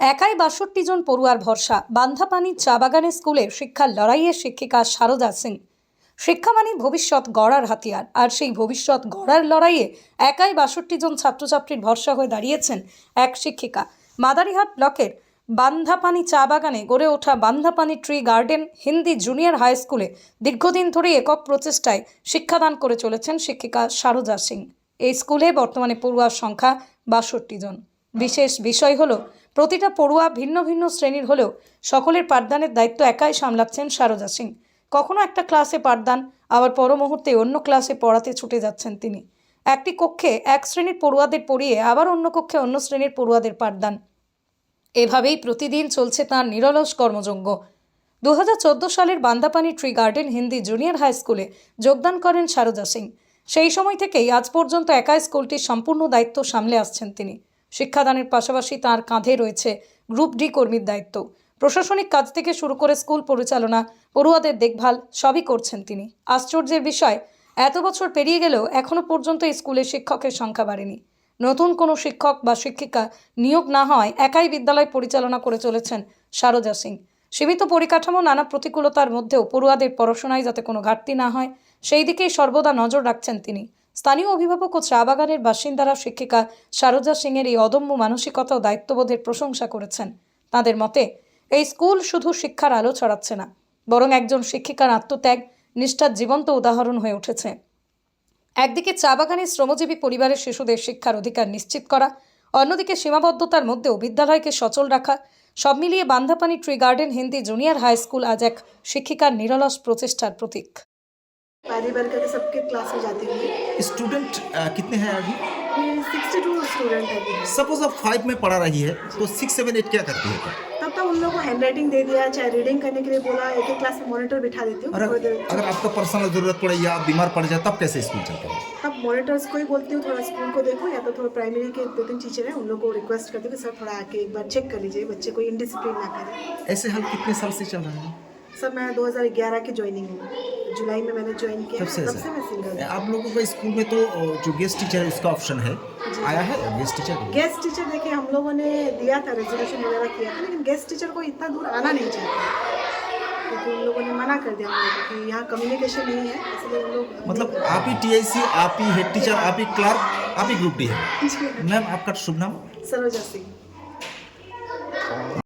একাই বাষট্টি জন পড়ুয়ার ভরসা। বান্ধাপানির চা বাগানের স্কুলে শিক্ষার লড়াইয়ে শিক্ষিকা সারদা সিং। শিক্ষা মানে ভবিষ্যৎ গড়ার হাতিয়ার। আর সেই ভবিষ্যৎ গড়ার লড়াইয়ে একাই বাষট্টি জন ছাত্রছাত্রীর ভরসা হয়ে দাঁড়িয়েছেন এক শিক্ষিকা। মাদারিহাট ব্লকের বান্ধাপানি চা বাগানে গড়ে ওঠা Bandhapani tree garden Hindi junior high স্কুলে দীর্ঘদিন ধরে একক প্রচেষ্টায় শিক্ষাদান করে চলেছেন শিক্ষিকা সারদা সিং। এই স্কুলে বর্তমানে পড়ুয়ার সংখ্যা বাষট্টি জন। বিশেষ বিষয় হলো প্রতিটা পড়ুয়া ভিন্ন ভিন্ন শ্রেণির হলেও সকলের পাঠদানের দায়িত্ব একাই সামলাচ্ছেন সারদা সিং। কখনো একটা ক্লাসে পাঠদান, আবার পর মুহূর্তে অন্য ক্লাসে পড়াতে ছুটে যাচ্ছেন তিনি। একটি কক্ষে এক শ্রেণির পড়ুয়াদের পড়িয়ে আবার অন্য কক্ষে অন্য শ্রেণির পড়ুয়াদের পাঠদান। এভাবেই প্রতিদিন চলছে তাঁর নিরলস কর্মযজ্ঞ। দু হাজার চোদ্দ সালের Bandapani tree garden Hindi junior high স্কুলে যোগদান করেন সারদা সিং। সেই সময় থেকেই আজ পর্যন্ত একা স্কুলটির সম্পূর্ণ দায়িত্ব সামলে আসছেন তিনি। শিক্ষাদানের পাশাপাশি তার কাঁধে রয়েছে গ্রুপ ডি কর্মীর দায়িত্ব। প্রশাসনিক কাজ থেকে শুরু করে স্কুল পরিচালনা, পড়ুয়াদের দেখভাল সবই করছেন তিনি। আশ্চর্যের বিষয়, এত বছর পেরিয়ে গেলেও এখনও পর্যন্ত স্কুলে শিক্ষকের সংখ্যা বাড়েনি। নতুন কোনো শিক্ষক বা শিক্ষিকা নিয়োগ না হওয়ায় একাই বিদ্যালয় পরিচালনা করে চলেছেন সারদা সিং। সীমিত পরিকাঠামো, নানা প্রতিকূলতার মধ্যেও পড়ুয়াদের পড়াশোনায় যাতে কোনো ঘাটতি না হয়, সেই দিকেই সর্বদা নজর রাখছেন তিনি। স্থানীয় অভিভাবক ও চা বাগানের বাসিন্দারা শিক্ষিকা সারদা সিংয়ের এই অদম্য মানসিকতা ও দায়িত্ববোধের প্রশংসা করেছেন। তাদের মতে, এই স্কুল শুধু শিক্ষার আলো ছড়াচ্ছে না, বরং একজন শিক্ষিকার আত্মত্যাগ নিষ্ঠার জীবন্ত উদাহরণ হয়ে উঠেছে। একদিকে চা বাগানের শ্রমজীবী পরিবারের শিশুদের শিক্ষার অধিকার নিশ্চিত করা, অন্যদিকে সীমাবদ্ধতার মধ্যেও বিদ্যালয়কে সচল রাখা, সব মিলিয়ে Bandhapani tree garden Hindi junior high school আজ এক শিক্ষিকার নিরলস প্রচেষ্টার প্রতীক। पहली बार करके सबके क्लास में जाती हूँ स्टूडेंट कितने हैं अभी? सिक्सटी टू स्टूडेंट है सपोज़ अब फाइव में पढ़ा रही है तो सिक्स सेवन एट क्या करती है? तब तक उन लोगों को हैंड राइटिंग दे दिया चाहे रीडिंग करने के लिए बोला एक एक क्लास में मॉनिटर बिठा देती हूँ। अगर आपका पर्सनल ज़रूरत पड़े या आप बीमार पड़ जाए तब कैसे स्कूल चलता है? तब मॉनिटर्स को ही बोलती हूँ थोड़ा स्कूल को देखो या तो थोड़ा प्राइमरी के दो तीन टीचर हैं उन लोगों को रिक्वेस्ट करती हूँ कि सर थोड़ा आके एक बार चेक कर लीजिए बच्चे को इनडिसिप्लिन ना करें। ऐसे हाल कितने साल से चल रहा है? सर मैं 2011 की ज्वाइनिंग हूँ। जुलाई में मैंने ज्वाइन किया तब से तब से मैं सिंगल आप लोगों का स्कूल में तो जो गेस्ट टीचर है उसका ऑप्शन है? आया है? गेस्ट टीचर गेस्ट टीचर देखिए हम लोगों ने दिया था रेजोल्यूशन वगैरह किया था लेकिन गेस्ट टीचर को इतना दूर आना नहीं चाहिए क्योंकि उन लोगों ने मना कर दिया हम लोगों कि यहाँ कम्युनिकेशन नहीं है इसलिए उन लोग मतलब आप ही टीआईसी आप ही हेड टीचर आप ही क्लार्क आप ही ग्रुप डी है। मैम आपका शुभ नाम? सरोजा सिंह।